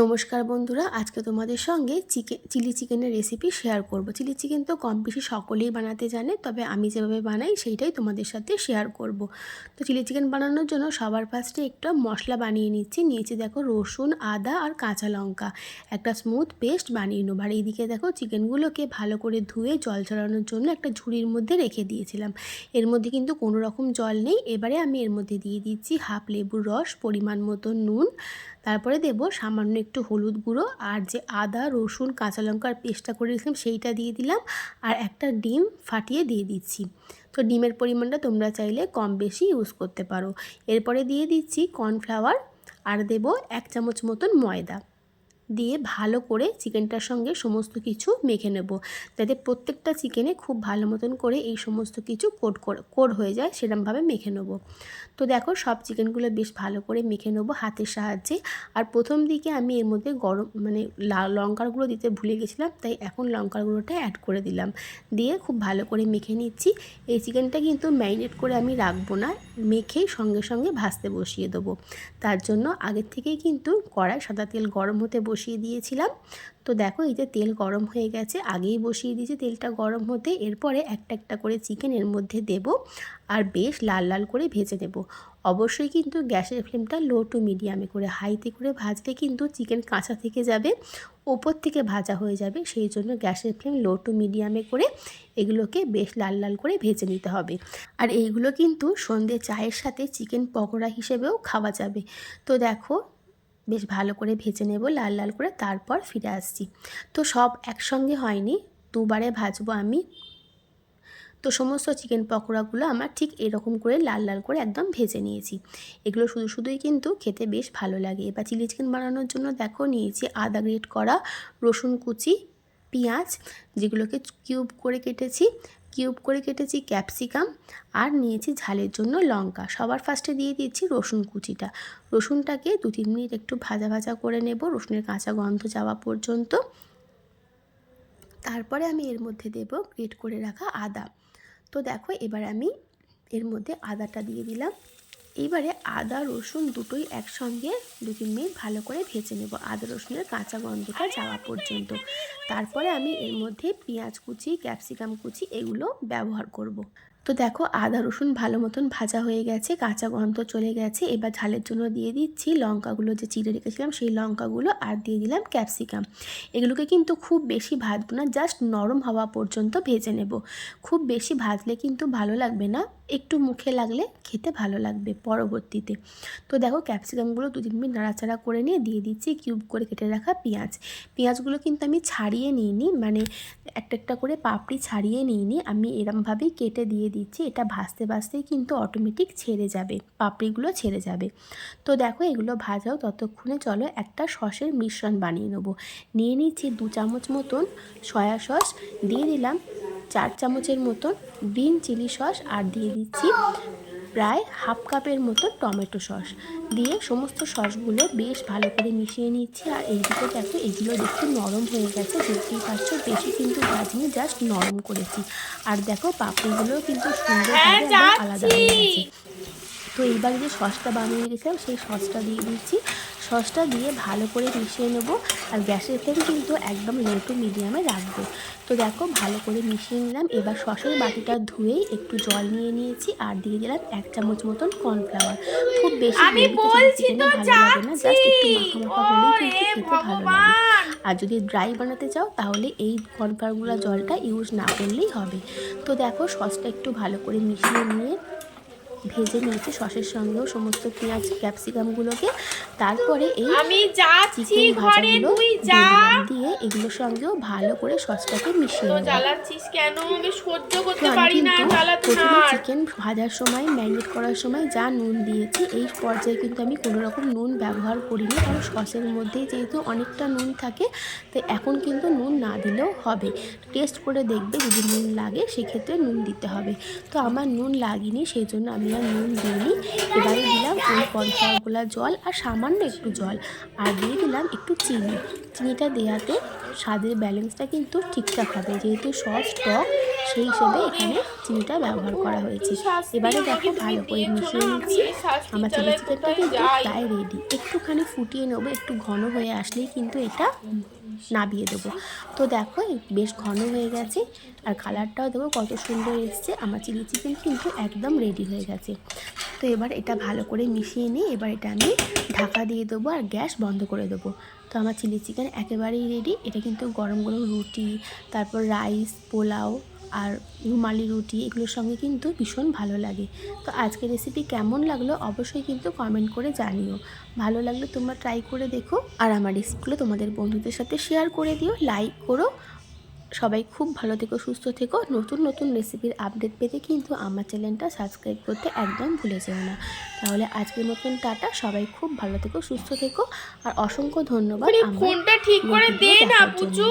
নমস্কার বন্ধুরা, আজকে তোমাদের সঙ্গে চিকেন চিলি চিকেনের রেসিপি শেয়ার করব। চিলি চিকেন তো কম বেশি সকলেই বানাতে জানে, তবে আমি যেভাবে বানাই সেইটাই তোমাদের সাথে শেয়ার করব। তো চিলি চিকেন বানানোর জন্য সবার ফার্স্টে একটা মশলা বানিয়ে নিচ্ছি। নিয়েছি দেখো রসুন, আদা আর কাঁচা লঙ্কা। একটা স্মুথ পেস্ট বানিয়ে নেব। আর এইদিকে দেখো চিকেনগুলোকে ভালো করে ধুয়ে জল ছড়ানোর জন্য একটা ঝুড়ির মধ্যে রেখে দিয়েছিলাম। এর মধ্যে কিন্তু কোনো রকম জল নেই। এবারে আমি এর মধ্যে দিয়ে দিচ্ছি হাফ লেবুর রস, পরিমাণ মতো নুন। তারপরে দেব সামান্য একটু হলুদ গুঁড়ো আর যে আদা, রসুন, কাঁচা লঙ্কার পেস্টটা করে রেখেছিলাম সেইটা দিয়ে দিলাম আর একটা ডিম ফাটিয়ে দিয়ে দিচ্ছি। তো ডিমের পরিমাণটা তোমরা চাইলে কম বেশি ইউজ করতে পারো। এরপরে দিয়ে দিচ্ছি কর্নফ্লাওয়ার আর দেব এক চামচ মতন ময়দা। দিয়ে ভালো করে চিকেনটার সঙ্গে সমস্ত কিছু মেখে নেব। যাতে প্রত্যেকটা চিকেনে খুব ভালো মতন করে এই সমস্ত কিছু কোড কোড হয়ে যায়, সেরমভাবে মেখে নেব। তো দেখো, সব চিকেনগুলো বেশ ভালো করে মেখে নেব হাতের সাহায্যে। আর প্রথম দিকে আমি এর মধ্যে গরম মানে লঙ্কার গুঁড়ো দিতে ভুলে গেছিলাম, তাই এখন লঙ্কার গুঁড়োটা অ্যাড করে দিলাম। দিয়ে খুব ভালো করে মেখে নিচ্ছি। এই চিকেনটা কিন্তু ম্যারিনেট করে আমি রাখব না মেখেই সঙ্গে সঙ্গে ভাজতে বসিয়ে দেবো। তার জন্য আগের থেকেই কিন্তু কড়াই সাদা তেল গরম হতে বসিয়ে দিয়েছিলাম। তো দেখো এই যে তেল গরম হয়ে গেছে, আগেই বসিয়ে দিয়েছি তেলটা গরম হতে। এরপরে একটা একটা করে চিকেন এর মধ্যে দেব আর বেশ লাল লাল করে ভেজে নেব। অবশ্যই কিন্তু গ্যাসের ফ্লেমটা লো টু মিডিয়ামে করে, হাইতে করে ভাজলে কিন্তু চিকেন কাঁচা থেকে যাবে, ওপর থেকে ভাজা হয়ে যাবে। সেই জন্য গ্যাসের ফ্লেম লো টু মিডিয়ামে করে এগুলোকে বেশ লাল লাল করে ভেজে নিতে হবে। আর এইগুলো কিন্তু সন্ধ্যে চায়ের সাথে চিকেন পকোড়া হিসেবেও খাওয়া যাবে। তো দেখো বেশ ভালো করে ভেজে নেব লাল লাল করে তারপর ফিরে আসছি। তো সব একসঙ্গে হয়নি, দুবারে ভাজবো আমি। তো সমস্ত চিকেন পকোড়াগুলো আমার ঠিক এরকম করে লাল লাল করে একদম ভেজে নিয়েছি। এগুলো শুধু শুধুই কিন্তু খেতে বেশ ভালো লাগে। এবার চিলি চিকেন বানানোর জন্য দেখো নিয়েছি আদা গ্রেট করা, রসুন কুচি, পেঁয়াজ, যেগুলোকে কিউব করে কেটেছি কিউব করে কেটেছি ক্যাপসিকাম আর নিয়েছি ঝালের জন্য লঙ্কা। সবার ফার্স্টে দিয়ে দিয়েছি রসুন কুচিটা। রসুনটাকে দু তিন মিনিট একটু ভাজা ভাজা করে নেব রসুনের কাঁচা গন্ধ যাওয়া পর্যন্ত। তারপরে আমি এর মধ্যে দেব গ্রেট করে রাখা আদা। তো দেখো এবার আমি এর মধ্যে আদাটা দিয়ে দিলাম। এইবারে আদা, রসুন দুটোই একসঙ্গে দু তিন মিনিট ভালো করে ভেজে নেব আদা, রসুনের কাঁচা গন্ধটা যাওয়া পর্যন্ত। তারপরে আমি এর মধ্যে পেঁয়াজ কুচি, ক্যাপসিকাম কুচি এগুলো ব্যবহার করব। তো দেখো আদা, রসুন ভালো মতন ভাজা হয়ে গেছে, কাঁচা গন্ধ চলে গেছে। এবার ঝালের জন্য দিয়ে দিচ্ছি লঙ্কাগুলো, যে চিড়ে রেখেছিলাম সেই লঙ্কাগুলো আর দিয়ে দিলাম ক্যাপসিকাম। এগুলোকে কিন্তু খুব বেশি ভাজবো না, জাস্ট নরম হওয়া পর্যন্ত ভেজে নেব। খুব বেশি ভাজলে কিন্তু ভালো লাগবে না। একটু মুখে লাগলে খেতে ভালো লাগবে পরবর্তীতে। তো দেখো ক্যাপসিকামগুলো দু তিন মিনিট নাড়াচাড়া করে নিয়ে দিয়ে দিচ্ছি কিউব করে কেটে রাখা পেঁয়াজ। পেঁয়াজগুলো কিন্তু আমি ছাড়িয়ে নিইনি মানে একটা একটা করে পাপড়ি ছাড়িয়ে নিইনি, আমি এরমভাবেই কেটে দিয়ে দিচ্ছি, এটা ভাজতে ভাজতেই কিন্তু অটোমেটিক ছেড়ে যাবে, পাপড়িগুলো ছেড়ে যাবে। তো দেখো এগুলো ভাজাও ততক্ষণে চলো একটা সসের মিশ্রণ বানিয়ে নেব। নিয়ে নিচ্ছি দু চামচ মতন সয়া সস, দিয়ে দিলাম চার চামচের মতন গ্রিন চিলি সস আর দিয়ে দিচ্ছি প্রায় হাফ কাপের মতো টমেটো সস। দিয়ে সমস্ত সসগুলো বেশ ভালো করে মিশিয়ে নিচ্ছি আর এইদিকে দেখো এগুলো দেখতে নরম হয়ে গেছে দেখতেই পাচ্ছ বেশি কিন্তু ভাজিনি জাস্ট নরম করেছি। আর দেখো পাপড়িগুলোও কিন্তু সুন্দরভাবে আলাদা হয়ে গেছে। তো এইবার যে সসটা বানিয়ে রেখেছিলাম সেই সসটা দিয়ে দিচ্ছি। সসটা দিয়ে ভালো করে মিশিয়ে নেব আর গ্যাসের ফ্লেম কিন্তু একদম লো টু মিডিয়ামে রাখব। তো দেখো ভালো করে মিশিয়ে নিলাম। এবার সসের বাটিটা ধুয়েই একটু জল নিয়ে নিয়েছি আর দিয়ে দিলাম এক চামচ মতন কর্নফ্লাওয়ার খুব বেশি ভালো লাগে না জাস্ট একটু মাখা মাখা হলেই কিন্তু খেতে ভালো লাগে। আর যদি ড্রাই বানাতে চাও তাহলে এই কর্নফ্লাওয়ারগুলো জলটা ইউজ না করলেই হবে। তো দেখো সসটা একটু ভালো করে মিশিয়ে নিয়ে ভেজে নিয়েছি সসের সঙ্গেও সমস্ত পেঁয়াজ ক্যাপসিকামগুলোকে। তারপরে এই আমি যাচ্ছি ঘরে তুই যা। দিয়ে এগুলোর সঙ্গেও ভালো করে সসটাকে মিশিয়ে জ্বালাচ্ছিস কেন? আমি সহ্য করতে পারি না প্রথমে চিকেন ভাজার সময় ম্যারিনেট করার সময় যা নুন দিয়েছি এই পর্যায়ে কিন্তু আমি কোনো রকম নুন ব্যবহার করিনি কারণ সসের মধ্যেই যেহেতু অনেকটা নুন থাকে তো এখন কিন্তু নুন না দিলেও হবে। টেস্ট করে দেখবে যদি নুন লাগে সেক্ষেত্রে নুন দিতে হবে। তো আমার নুন লাগেনি সেই জন্য আমি আর নুন দিইনি এবারে দিলাম ওই কর্নফ্লাওয়ারগুলো জল আর সামান্য একটু জল। আর দিয়ে দিলাম একটু চিনি। চিনিটা দেওয়াতে স্বাদের ব্যালেন্সটা কিন্তু ঠিকঠাক হবে। যেহেতু সস টক, সেই হিসেবে এখানে চিনিটা ব্যবহার করা হয়েছে। এবারে দেখো ভালো করে মিশিয়ে নিচ্ছি। আমার চিলি চিকেনটা কিন্তু প্রায় রেডি একটুখানি ফুটিয়ে নেব, একটু ঘন হয়ে আসলেই কিন্তু এটা নাবিয়ে দেবো। তো দেখো বেশ ঘন হয়ে গেছে। আর কালারটাও দেবো কত সুন্দর এসছে। আমার চিলি চিকেন কিন্তু একদম রেডি হয়ে গেছে। তো এবার এটা ভালো করে মিশিয়ে নিয়ে এবার এটা আমি ঢাকা দিয়ে দেবো আর গ্যাস বন্ধ করে দেবো। তো আমার চিলি চিকেন একেবারেই রেডি এটা কিন্তু গরম গরম রুটি, তারপর রাইস পোলাও আর রুমালি রুটি এগুলোর সঙ্গে কিন্তু ভীষণ ভালো লাগে। তো আজকের রেসিপি কেমন লাগল অবশ্যই কিন্তু কমেন্ট করে জানিও। ভালো লাগলে তোমরা ট্রাই করে দেখো আর আমার রেসিপিগুলো তোমাদের বন্ধুদের সাথে শেয়ার করে দিও লাইক করো। সবাই খুব ভালো থেকো সুস্থ থেকো। নতুন নতুন রেসিপির আপডেট পেতে কিন্তু আমার চ্যানেলটা সাবস্ক্রাইব করতে একদম ভুলে যেও না। তাহলে আজকের মতন টাটা। সবাই খুব ভালো থেকো সুস্থ থেকো। আর অসংখ্য ধন্যবাদ ফোনটা ঠিক করে দে না। পুচু